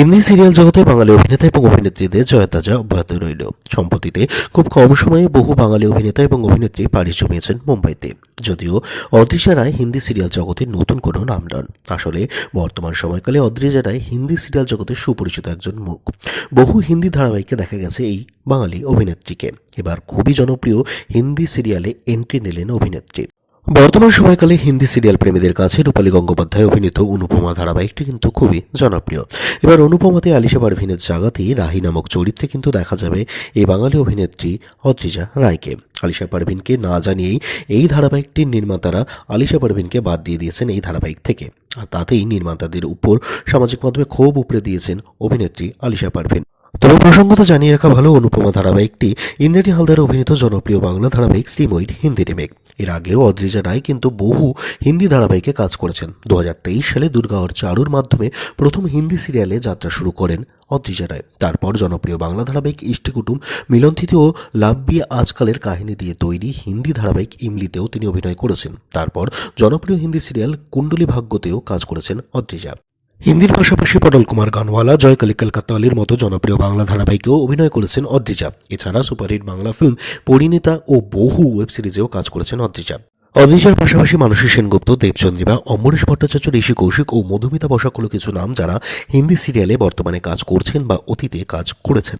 Hindi serial জগতে বাঙালি অভিনেতা এবং অভিনেত্রীদের জয়তাজা অব্যাহত রইল। সম্প্রতিতে খুব কম সময়ে বহু বাঙালি অভিনেতা এবং অভিনেত্রী পাড়ি জমিয়েছেন মুম্বাইতে। যদিও অদ্রিজা রায় হিন্দি সিরিয়াল জগতের নতুন কোনো নাম নন। আসলে বর্তমান সময়কালে অদ্রিজা রায় হিন্দি সিরিয়াল জগতের সুপরিচিত একজন মুখ। বহু হিন্দি ধারাবাহিকে দেখা গেছে এই বাঙালি অভিনেত্রীকে। এবার খুবই জনপ্রিয় হিন্দি সিরিয়ালে এন্ট্রি নিলেন অভিনেত্রী। বর্তমান সময়কালে হিন্দি সিরিয়াল প্রেমীদের কাছে রূপালী গঙ্গোপাধ্যায় অভিনীত অনুপমা ধারাবাহিকটি কিন্তু খুবই জনপ্রিয়। এবার অনুপমাতে আলিশা পারভিনের জাগাতেই রাহি নামক চরিত্রে কিন্তু দেখা যাবে এই বাঙালি অভিনেত্রী অদ্রিজা রায়কে। আলিশা পারভিনকে না জানিয়েই এই ধারাবাহিকটির নির্মাতারা আলিশা পারভিনকে বাদ দিয়ে দিয়েছেন এই ধারাবাহিক থেকে। আর তাতেই নির্মাতাদের উপর সামাজিক মাধ্যমে ক্ষোভ উপড়ে দিয়েছেন অভিনেত্রী আলিশা পারভিন। তবে প্রসঙ্গত জানিয়ে রাখা ভালো অনুপমা ধারাবাহিকটি ইন্দ্রাণী হালদার অভিনীত জনপ্রিয় বাংলা ধারাবাহিক শ্রীময়ীর হিন্দি রিমেক এর আগেও অদ্রিজা রায় কিন্তু বহু হিন্দি ধারাবাহিকে কাজ করেছেন। দু হাজার তেইশ সালে দুর্গাওয়ার চারুর মাধ্যমে প্রথম হিন্দি সিরিয়ালে যাত্রা শুরু করেন অদ্রিজা রায়। তারপর জনপ্রিয় বাংলা ধারাবাহিক ইষ্টি কুটুম, মিলনথিতি ও লাভ বিয়ে আজকালের কাহিনী দিয়ে তৈরি হিন্দি ধারাবাহিক ইমলিতেও তিনি অভিনয় করেছেন। তারপর জনপ্রিয় হিন্দি সিরিয়াল কুণ্ডলী ভাগ্যতেও কাজ করেছেন অদ্রিজা। হিন্দির পাশাপাশি পটল কুমার গানওয়ালা, জয়কালী কলকাতালির মতো জনপ্রিয় বাংলা ধারাবাহিকেও অভিনয় করেছেন অদ্রিজা। এছাড়া সুপারহিট বাংলা ফিল্ম পরিণীতা ও বহু ওয়েব সিরিজেও কাজ করেছেন অদ্রিজা। অদ্রিজার পাশাপাশি মানসী সেনগুপ্ত, দেবচন্দ্রিমা, অমরেশ ভট্টাচার্য, ঋষি কৌশিক ও মধুমিতা বসাক হলো কিছু নাম যারা হিন্দি সিরিয়ালে বর্তমানে কাজ করছেন বা অতীতে কাজ করেছেন।